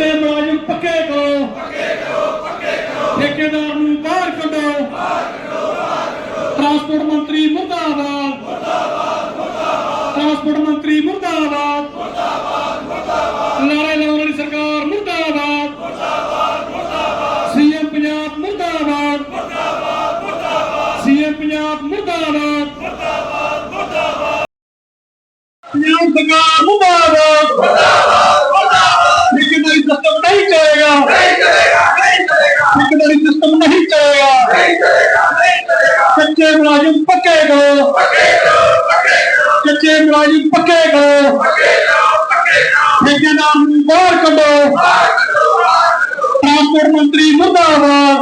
ਕੱਚੇ ਮੁਲਾਜ਼ਮ ਪੱਕੇ ਕਰੋ। ਪੱਕੇ ਕਰੋ ਪੱਕੇ ਕਰੋ। ਠੇਕੇਦਾਰ ਨੂੰ ਬਾਹਰ ਕੱਢੋ। ਬਾਹਰ ਕੱਢੋ ਬਾਹਰ ਕੱਢੋ ਟਰਾਂਸਪੋਰਟ ਮੰਤਰੀ ਮੁਰਦਾਬਾਦ। ਮੁਰਦਾਬਾਦ। ਮੁਰਦਾਬਾਦ ਟਰਾਂਸਪੋਰਟ ਮੰਤਰੀ ਮੁਰਦਾਬਾਦ। ਮੁਰਦਾਬਾਦ ਮੁਰਦਾਬਾਦ। ਨਾਰੇ ਲਾਉਣ ਵਾਲੀ ਸਰਕਾਰ ਮੁਰਦਾਬਾਦ। ਮੁਰਦਾਬਾਦ ਮੁਰਦਾਬਾਦ। ਸੀਐਮ ਪੰਜਾਬ ਮੁਰਦਾਬਾਦ। ਮੁਰਦਾਬਾਦ ਮੁਰਦਾਬਾਦ। ਸੀਐਮ ਪੰਜਾਬ ਮੁਰਦਾਬਾਦ। ਮੁਰਦਾਬਾਦ ਮੁਰਦਾਬਾਦ। ਪੰਜਾਬ ਸਰਕਾਰ ਮੁਰਦਾਬਾਦ। ਨਹੀਂ ਕੱਚੇ ਮੁਲਾਜ਼ਮ ਪੱਕੇ ਕਰੋ। ਕੱਚੇ ਮੁਲਾਜ਼ਮ ਪੱਕੇ ਕਰੋ। ਪੱਕੇ ਕਰੋ ਪੱਕੇ ਕਰੋ। ਠੇਕੇਦਾਰ ਨੂੰ ਬਾਹਰ ਕੱਢੋ। ਬਾਹਰ ਕੱਢੋ ਟਰਾਂਸਪੋਰਟ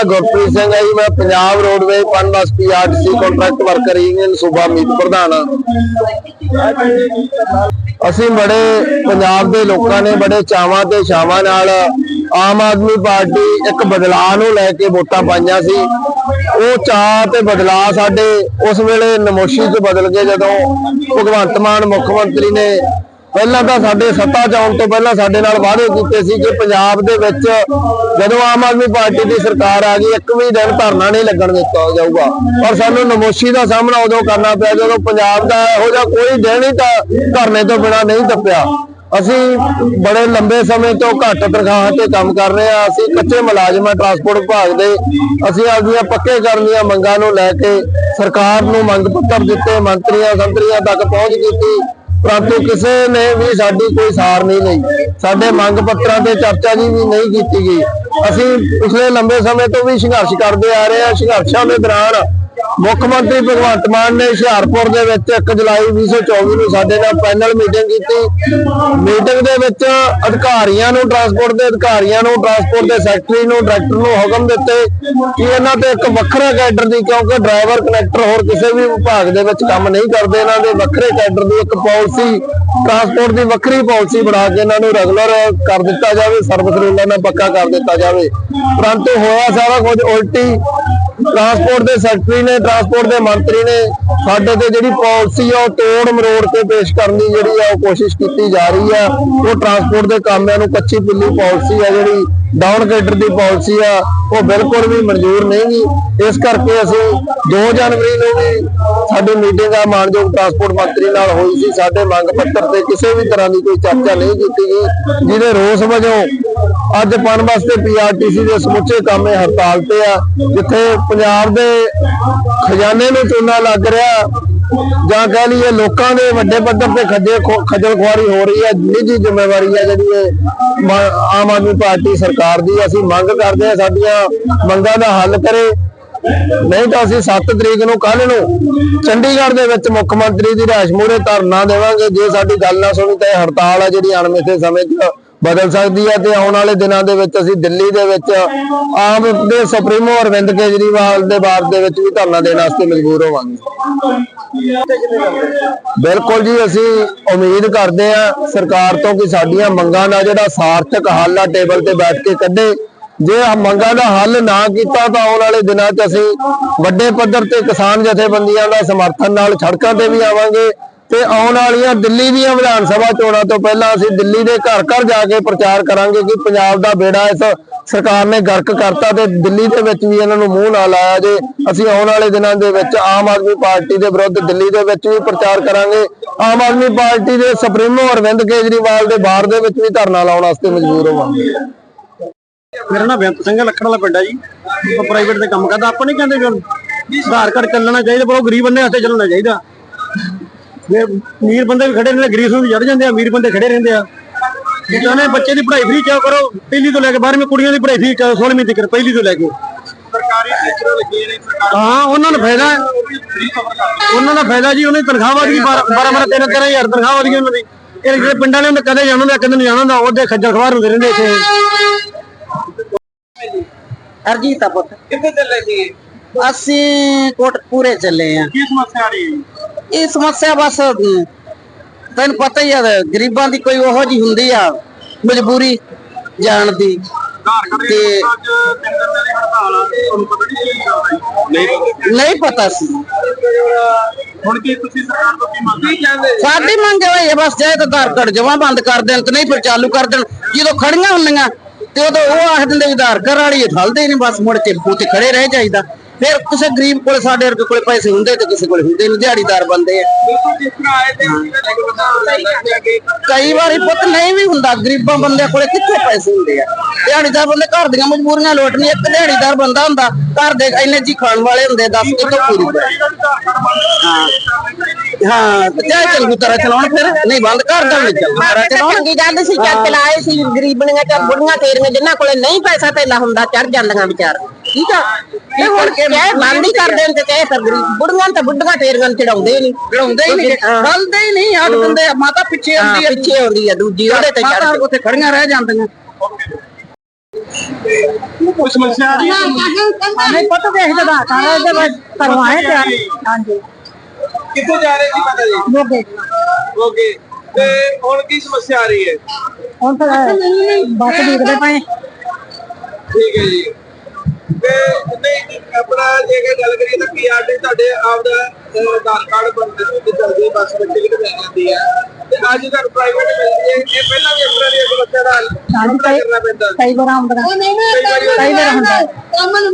ਮੇਰਾ ਗੁਰਪ੍ਰੀਤ ਸਿੰਘ ਹੈ ਜੀ, ਮੈਂ Punjab roadway PUNBUS PRTC contract worker union ਸੂਬਾ ਮੀਤ ਪ੍ਰਧਾਨ ਅਸੀਂ ਬੜੇ ਪੰਜਾਬ ਦੇ ਲੋਕਾਂ ਨੇ ਬੜੇ ਚਾਵਾਂ ਤੇ ਛਾਵਾਂ ਨਾਲ ਆਮ ਆਦਮੀ ਪਾਰਟੀ ਇੱਕ ਬਦਲਾਅ ਨੂੰ ਲੈ ਕੇ ਵੋਟਾਂ ਪਾਈਆਂ ਸੀ। ਉਹ ਚਾਅ ਤੇ ਬਦਲਾਅ ਸਾਡੇ ਉਸ ਵੇਲੇ ਨਮੋਸ਼ੀ 'ਚ ਬਦਲ ਗਏ ਜਦੋਂ ਭਗਵੰਤ ਮਾਨ ਮੁੱਖ ਮੰਤਰੀ ਨੇ ਪਹਿਲਾਂ ਤਾਂ ਸਾਡੇ ਸੱਤਾ 'ਚ ਆਉਣ ਤੋਂ ਪਹਿਲਾਂ ਸਾਡੇ ਨਾਲ ਵਾਅਦੇ ਕੀਤੇ ਸੀ ਕਿ ਪੰਜਾਬ ਦੇ ਵਿੱਚ ਜਦੋਂ ਆਮ ਆਦਮੀ ਪਾਰਟੀ ਦੀ ਸਰਕਾਰ ਆ ਗਈ, ਇੱਕ ਵੀ ਦਿਨ ਧਰਨਾ ਨਹੀਂ ਲੱਗਣ ਦਿੱਤਾ ਜਾਊਗਾ। ਪਰ ਸਾਨੂੰ ਨਮੋਸ਼ੀ ਦਾ ਸਾਹਮਣਾ ਉਦੋਂ ਕਰਨਾ ਪਿਆ, ਜਦੋਂ ਪੰਜਾਬ ਦਾ ਇਹੋ ਜਿਹਾ ਕੋਈ ਦਿਨ ਹੀ ਤਾਂ ਧਰਨੇ ਤੋਂ ਬਿਨਾਂ ਨਹੀਂ ਟੱਪਿਆ। ਅਸੀਂ ਬੜੇ ਲੰਬੇ ਸਮੇਂ ਤੋਂ ਘੱਟ ਤਨਖਾਹਾਂ ਤੇ ਕੰਮ ਕਰ ਰਹੇ ਹਾਂ। ਅਸੀਂ ਕੱਚੇ ਮੁਲਾਜ਼ਮ ਹਾਂ, ਟਰਾਂਸਪੋਰਟ ਵਿਭਾਗ ਦੇ। ਅਸੀਂ ਆਪਦੀਆਂ ਪੱਕੇ ਕਰਨ ਦੀਆਂ ਮੰਗਾਂ ਨੂੰ ਲੈ ਕੇ ਸਰਕਾਰ ਨੂੰ ਮੰਗ ਪੱਤਰ ਦਿੱਤੇ, ਮੰਤਰੀਆਂ, ਸੰਤਰੀਆਂ ਤੱਕ ਪਹੁੰਚ ਕੀਤੀ। ਪਰੰਤੂ ਕਿਸੇ ਨੇ ਵੀ ਸਾਡੀ ਕੋਈ ਸਾਰ ਨਹੀਂ ਲਈ। ਸਾਡੇ ਮੰਗ ਪੱਤਰਾਂ ਤੇ ਚਰਚਾ ਜੀ ਵੀ ਨਹੀਂ ਕੀਤੀ ਗਈ। ਅਸੀਂ ਪਿਛਲੇ ਲੰਬੇ ਸਮੇਂ ਤੋਂ ਵੀ ਸੰਘਰਸ਼ ਕਰਦੇ ਆ ਰਹੇ ਹਾਂ, ਸੰਘਰਸ਼ਾਂ ਦੇ ਦੌਰਾਨ ਮੁੱਖ ਮੰਤਰੀ ਭਗਵੰਤ ਮਾਨ ਨੇ ਹੁਸ਼ਿਆਰਪੁਰ ਦੇ ਵਿੱਚ 1 ਜੁਲਾਈ 2024 ਨੂੰ ਸਾਡੇ ਨਾਲ ਪੈਨਲ ਮੀਟਿੰਗ ਕੀਤੀ। ਮੀਟਿੰਗ ਦੇ ਵਿੱਚ ਅਧਿਕਾਰੀਆਂ ਨੂੰ ਟਰਾਂਸਪੋਰਟ ਦੇ ਅਧਿਕਾਰੀਆਂ ਨੂੰ ਟਰਾਂਸਪੋਰਟ ਦੇ ਸੈਕਟਰੀ ਨੂੰ ਡਾਇਰੈਕਟਰ ਨੂੰ ਹੁਕਮ ਦਿੱਤੇ ਕਿ ਇਹਨਾਂ ਤੇ ਇੱਕ ਵੱਖਰਾ ਕੈਡਰ ਦੀ, ਕਿਉਂਕਿ ਡਰਾਈਵਰ ਕਨੈਕਟਰ ਹੋਰ ਕਿਸੇ ਵੀ ਵਿਭਾਗ ਦੇ ਵਿੱਚ ਕੰਮ ਨਹੀਂ ਕਰਦੇ। ਇਹਨਾਂ ਦੇ ਵੱਖਰੇ ਕੈਡਰ ਦੀ ਇੱਕ ਪਾਲਿਸੀ ਟਰਾਂਸਪੋਰਟ ਦੀ ਵੱਖਰੀ ਪਾਲਿਸੀ ਬਣਾ ਕੇ ਇਹਨਾਂ ਨੂੰ ਰੈਗੂਲਰ ਕਰ ਦਿੱਤਾ ਜਾਵੇ। ਸਰਵਿਸ ਰੂਲਾਂ ਨਾਲ ਪੱਕਾ ਕਰ ਦਿੱਤਾ ਜਾਵੇ। ਪਰੰਤੂ ਹੋਇਆ ਸਾਰਾ ਕੁਝ ਉਲਟੀ। ਟਰਾਂਸਪੋਰਟ ਦੇ ਸੈਕਟਰੀ ਨੇ, ਟਰਾਂਸਪੋਰਟ ਦੇ ਮੰਤਰੀ ਨੇ ਸਾਡੇ ਤੇ ਜਿਹੜੀ ਪਾਲਿਸੀ ਆ, ਉਹ ਤੋੜ ਮਰੋੜ ਕੇ ਪੇਸ਼ ਕਰਨ ਦੀ ਜਿਹੜੀ ਆ, ਉਹ ਕੋਸ਼ਿਸ਼ ਕੀਤੀ ਜਾ ਰਹੀ ਆ। ਉਹ ਟਰਾਂਸਪੋਰਟ ਦੇ ਕਾਮਿਆਂ ਨੂੰ ਕੱਚੀ ਪਿੱਲੀ ਪਾਲਿਸੀ ਆ ਜਿਹੜੀ ਡਾਊਨ ਦੀ ਪਾਲਿਸੀ ਆ, ਉਹ ਬਿਲਕੁਲ ਵੀ ਮਨਜ਼ੂਰ ਨਹੀਂ ਇਸ ਕਰਕੇ ਅਸੀਂ 2 ਜਨਵਰੀ ਨੂੰ ਵੀ ਸਾਡੀ ਮੀਟਿੰਗ ਆ, ਮਾਨਯੋਗ ਟਰਾਂਸਪੋਰਟ ਮੰਤਰੀ ਨਾਲ ਹੋਈ ਸੀ। ਸਾਡੇ ਮੰਗ ਪੱਤਰ ਤੇ ਕਿਸੇ ਵੀ ਤਰ੍ਹਾਂ ਦੀ ਕੋਈ ਚਰਚਾ ਨਹੀਂ ਕੀਤੀ ਗਈ। ਜਿਹਦੇ ਰੋਸ ਵਜੋਂ ਅੱਜ ਪਨਬਸ ਤੇ ਪੀਆਰਟੀਸੀ ਦੇ ਸਮੁੱਚੇ ਕਾਮੇ ਹੜਤਾਲ ਤੇ ਆ, ਜਿੱਥੇ ਪੰਜਾਬ ਦੇ ਖਜ਼ਾਨੇ ਨੂੰ ਚੂਨਾ ਲੱਗ ਰਿਹਾ ਜਾਂ ਕਹਿ ਲਈਏ ਲੋਕਾਂ ਦੇ ਵੱਡੇ ਪੱਧਰ ਤੇ ਖੱਜੇ ਖੱਜਲ ਖੁਆਰੀ ਹੋ ਰਹੀ ਹੈ ਨਿੱਜੀ ਜ਼ਿੰਮੇਵਾਰੀ ਹੈ ਜਿਹੜੀ ਇਹ ਆਮ ਆਦਮੀ ਪਾਰਟੀ ਸਰਕਾਰ ਦੀ, ਅਸੀਂ ਮੰਗ ਕਰਦੇ ਹਾਂ ਸਾਡੀਆਂ ਮੰਗਾਂ ਦਾ ਹੱਲ ਕਰੇ। ਨਹੀਂ ਤਾਂ ਅਸੀਂ 7 ਤਰੀਕ ਨੂੰ ਕੱਲ ਨੂੰ ਚੰਡੀਗੜ੍ਹ ਦੇ ਵਿੱਚ ਮੁੱਖ ਮੰਤਰੀ ਦੀ ਰਿਹਾਇਸ਼ ਮੂਹਰੇ ਧਰਨਾ ਦੇਵਾਂਗੇ। ਜੇ ਸਾਡੀ ਗੱਲ ਨਾ ਸੁਣੀ ਤਾਂ ਇਹ ਹੜਤਾਲ ਹੈ ਜਿਹੜੀ ਅਣਮਿੱਥੇ ਸਮੇਂ 'ਚ। ਬਦਲ ਸਕਦੀ ਹੈ ਤੇ ਆਉਣ ਵਾਲੇ ਦਿਨਾਂ ਦੇ ਵਿੱਚ ਅਸੀਂ ਦਿੱਲੀ ਦੇ ਵਿੱਚ ਆਮ ਦੇ ਸੁਪਰੀਮੋ ਅਰਵਿੰਦ ਕੇਜਰੀਵਾਲ ਦੇ ਬਾਅਦ ਦੇ ਵਿੱਚ ਵੀ ਧਰਨਾ ਦੇਣ ਵਾਸਤੇ ਮਜਬੂਰ ਹੋਵਾਂਗੇ। ਬਿਲਕੁਲ ਜੀ, ਅਸੀਂ ਉਮੀਦ ਕਰਦੇ ਹਾਂ ਸਰਕਾਰ ਤੋਂ ਕਿ ਸਾਡੀਆਂ ਮੰਗਾਂ ਦਾ ਜਿਹੜਾ ਸਾਰਥਕ ਹੱਲ ਆ ਟੇਬਲ ਤੇ ਬੈਠ ਕੇ ਕੱਢੇ। ਜੇ ਆ ਮੰਗਾਂ ਦਾ ਹੱਲ ਨਾ ਕੀਤਾ ਤਾਂ ਆਉਣ ਵਾਲੇ ਦਿਨਾਂ 'ਚ ਅਸੀਂ ਵੱਡੇ ਪੱਧਰ ਤੇ ਕਿਸਾਨ ਜਥੇਬੰਦੀਆਂ ਦਾ ਸਮਰਥਨ ਨਾਲ ਸੜਕਾਂ ਤੇ ਵੀ ਆਵਾਂਗੇ। ਤੇ ਆਉਣ ਵਾਲੀਆਂ ਦਿੱਲੀ ਦੀਆਂ ਵਿਧਾਨ ਸਭਾ ਚੋਣਾਂ ਤੋਂ ਪਹਿਲਾਂ ਅਸੀਂ ਦਿੱਲੀ ਦੇ ਘਰ ਘਰ ਜਾ ਕੇ ਪ੍ਰਚਾਰ ਕਰਾਂਗੇ ਕਿ ਪੰਜਾਬ ਦਾ ਬੇੜਾ ਇਸ ਸਰਕਾਰ ਨੇ ਗਰਕ ਕਰਤਾ ਤੇ ਦਿੱਲੀ ਦੇ ਵਿੱਚ ਵੀ ਇਹਨਾਂ ਨੂੰ ਮੂੰਹ ਨਾ ਲਾਇਆ ਜੇ। ਅਸੀਂ ਆਉਣ ਵਾਲੇ ਦਿਨਾਂ ਦੇ ਵਿੱਚ ਆਮ ਆਦਮੀ ਪਾਰਟੀ ਦੇ ਵਿਰੁੱਧ ਦਿੱਲੀ ਦੇ ਵਿੱਚ ਵੀ ਪ੍ਰਚਾਰ ਕਰਾਂਗੇ। ਆਮ ਆਦਮੀ ਪਾਰਟੀ ਦੇ ਸੁਪਰੀਮੋ ਅਰਵਿੰਦ ਕੇਜਰੀਵਾਲ ਦੇ ਬਾਹਰ ਦੇ ਵਿੱਚ ਵੀ ਧਰਨਾ ਲਾਉਣ ਵਾਸਤੇ ਮਜਬੂਰ ਹੋਵਾਂਗੇ। ਮੇਰਾ ਨਾਮ ਬੇਅੰਤ ਸਿੰਘ ਹੈ, ਲੱਖੜ ਵਾਲਾ ਪਿੰਡ ਹੈ ਜੀ। ਪ੍ਰਾਈਵੇਟ ਤੇ ਕੰਮ ਕਰਦਾ। ਆਪਾਂ ਨਹੀਂ ਕਹਿੰਦੇ ਵੀ ਆਧਾਰ ਚੱਲਣਾ ਚਾਹੀਦਾ ਪਰ ਉਹ ਗਰੀਬ ਬੰਦੇ ਵਾਸਤੇ ਚੱਲਣਾ ਚਾਹੀਦਾ। ਜੇ ਅਮੀਰ ਬੰਦੇ ਵੀ ਖੜੇ ਨੇ ਗਰੀਬ ਨੂੰ ਚੜ ਜਾਂਦੇ ਆ ਅਮੀਰ ਬੰਦੇ ਖੜੇ ਰਹਿੰਦੇ ਆ। ਚਾਹਨੇ ਬੱਚੇ ਦੀ ਪੜ੍ਹਾਈ ਫ੍ਰੀ ਚਾਹ ਕਰੋ ਪਹਿਲੀ ਤੋਂ ਲੈ ਕੇ 12ਵੀਂ ਕੁੜੀਆਂ ਦੀ ਪੜ੍ਹਾਈ ਫ੍ਰੀ ਚਾਹ 16ਵੀਂ ਤੱਕ ਪਹਿਲੀ ਤੋਂ ਲੈ ਕੇ। ਸਰਕਾਰੀ ਟੀਚਰ ਲੱਗੇ ਨੇ ਸਰਕਾਰ ਹਾਂ ਉਹਨਾਂ ਨੂੰ ਫਾਇਦਾ ਹੈ। ਉਹਨਾਂ ਦਾ ਫਾਇਦਾ ਜੀ ਉਹਨਾਂ ਦੀ ਤਨਖਾਹ ਵਧ ਗਈ 12 12 13 13000 ਤਨਖਾਹ ਵਧ ਗਈ ਉਹਨਾਂ ਦੀ। ਇਹ ਜਿਹੜੇ ਪਿੰਡਾਂ ਵਾਲੇ ਹੁੰਦੇ ਕਦੇ ਜਾਣਾ ਹੁੰਦਾ ਕਦੇ ਨਹੀਂ ਜਾਣਾ ਹੁੰਦਾ ਉਹਦੇ ਖੱਜਲ ਖਵਾਰ ਹੁੰਦੇ ਰਹਿੰਦੇ ਇੱਥੇ। ਹਰਜੀਤ ਆ ਪੁੱਤ। ਕਿੱਥੇ ਚੱਲੇ ਅਸੀਂ ਕੋਟਪੂਰੇ ਚੱਲੇ ਆ। ਕੀ ਸਮੱਸਿਆ ਆ ਰਹੀ ਹੈ ਇਹ ਸਮੱਸਿਆ ਬਸ ਤੈਨੂੰ ਪਤਾ ਹੀ ਆ ਗਰੀਬਾਂ ਦੀ ਕੋਈ ਉਹੋ ਜੀ ਹੁੰਦੀ ਆ ਮਜਬੂਰੀ ਜਾਣ ਦੀ। ਤੇ ਨਹੀਂ ਪਤਾ ਸੀ। ਹੁਣ ਕੀ ਤੁਸੀਂ ਸਰਕਾਰ ਤੋਂ ਕੀ ਮੰਗ ਕਰਦੇ ਸਾਡੀ ਮੰਗ ਹੈ ਬਸ ਜੇ ਤਾਂ ਆਧਾਰ ਕਾਰਡ ਜਮਾ ਬੰਦ ਕਰ ਦੇਣ ਤੇ ਨਹੀਂ ਫਿਰ ਚਾਲੂ ਕਰ ਦੇਣ। ਜਦੋਂ ਖੜੀਆਂ ਹੁੰਦੀਆਂ ਤੇ ਉਦੋਂ ਉਹ ਆਖ ਦਿੰਦੇ ਆਧਾਰ ਕਾਰਡ ਵਾਲੀ ਠਲਦੇ ਨਹੀਂ ਬਸ ਮੁੜ ਕੇ ਉੱਥੇ ਖੜੇ ਰਹਿ ਜਾਈਦਾ। ਫਿਰ ਕਿਸੇ ਗਰੀਬ ਕੋਲ ਸਾਡੇ ਵਰਗੇ ਕੋਲੇ ਪੈਸੇ ਹੁੰਦੇ ਤੇ ਕਿਸੇ ਕੋਲੇ ਹੁੰਦੇ ਨਹੀਂ ਦਿਹਾੜੀਦਾਰ ਬੰਦੇ ਆ। ਤੇ ਬੰਦਾ ਕਈ ਵਾਰੀ ਪੁੱਤ ਨਹੀਂ ਵੀ ਹੁੰਦਾ ਗਰੀਬਾਂ ਬੰਦਿਆਂ ਕੋਲੇ ਕਿੱਥੇ ਪੈਸੇ ਹੁੰਦੇ ਆ? ਦਿਹਾੜੀਦਾਰ ਬੰਦੇ ਘਰ ਦੀਆਂ ਮਜਬੂਰੀਆਂ ਲੋਟਣੀਆਂ ਇੱਕ ਦਿਹਾੜੀਦਾਰ ਬੰਦਾ ਹੁੰਦਾ ਘਰ ਦੇ ਇੰਨੇ ਜੀ ਖਾਣ ਵਾਲੇ ਹੁੰਦੇ ਦੱਸ ਕਿੱਥੋਂ ਪੂਰੀ ਹਾਂ ਤੇ ਚਾਹੇ ਚੰਗੀ ਤਰ੍ਹਾਂ ਚਲਾਉਣ ਫਿਰ ਨਹੀਂ ਬੰਦ ਕਰ ਚੰਗੀ ਤਰ੍ਹਾਂ ਚਲਾਉਣ। ਚੰਗੀ ਗੱਲ ਸੀ ਚੱਲ ਚਲਾਏ ਸੀ ਗਰੀਬਣੀਆਂ ਚ ਬੁੜੀਆਂ ਤੇਰੀਆਂ ਜਿਨ੍ਹਾਂ ਕੋਲੇ ਨਹੀਂ ਪੈਸਾ ਧੇਲਾ ਹੁੰਦਾ ਚੜ ਜਾਂਦੀਆਂ ਵਿਚਾਰ। ਠੀਕ ਆ? ਤੇ ਹੁਣ ਚਾਹੇ ਬੰਦ ਹੀ ਕਰ ਦੇਣ ਤੇ ਚਾਹੇ ਫਿਰ ਬੁੜੀਆਂ ਤਾਂ ਬੁੱਢੀਆਂ ਤੇਰੀਆਂ ਨੂੰ ਚੜਾਉਂਦੇ ਨਹੀਂ। ਚੜਾਉਂਦੇ ਹੀ ਨਹੀਂ। ਬਲਦੇ ਹੀ। ਨਹੀਂ ਹੱਟ ਦਿੰਦੇ ਆ, ਮਾਤਾ ਪਿੱਛੇ ਆਉਂਦੀ ਆ। ਪਿੱਛੇ ਆਉਂਦੀ ਆ ਦੂਜੀ ਉਹਦੇ ਤੇ ਚੜ ਉੱਥੇ ਖੜੀਆਂ ਰਹਿ ਜਾਂਦੀਆਂ। ਕੋਈ ਸਮੱਸਿਆ ਆ ਰਹੀ ਹੈ ਨਹੀਂ ਪੁੱਤ ਵੇਖਦੇ ਦਾ ਸਾਰਾ ਇਹਦੇ ਬਾਅਦ ਕਰਵਾਏ ਤੇ ਹਾਂਜੀ। ਕਿੱਥੇ ਜਾ ਰਹੇ ਸੀ ਮਾਤਾ ਜੀ? ਲੋਗੇ ਓਕੇ ਤੇ ਹੁਣ ਕੀ ਸਮੱਸਿਆ ਆ ਰਹੀ ਹੈ? ਹੁਣ ਤਾਂ ਬੱਸ ਦੇਖਦੇ ਪਏ। ਠੀਕ ਹੈ ਜੀ। ਤੇ ਨਹੀਂ ਆਪਣਾ ਜੇ ਕਿ ਗੱਲ ਕਰੀਏ ਤਾਂ ਪੀਆਰਟੀ ਤੁਹਾਡੇ ਆਪਦਾ ਅਹ, ਆਧਾਰ ਕਾਰਡ ਬਣਦੇ ਤੇ ਚੱਲਦੀ ਹੈ, ਬੱਸ ਬੱਚੇ ਕਿਤੇ ਮਿਲ ਜਾਂਦੀ ਹੈ ਤੇ ਅੱਜ ਤੁਹਾਨੂੰ ਪ੍ਰਾਈਵੇਟ ਮਿਲਦੀ ਹੈ। ਇਹ ਪਹਿਲਾਂ ਵੀ ਤਰ੍ਹਾਂ ਦੀ ਕਰਨਾ ਪੈਂਦਾ ਕਈ ਵਾਰ ਆਉਂਦਾ ਕਈ ਵਾਰੀ ਹੁੰਦਾ ਕੰਮ ਨੂੰ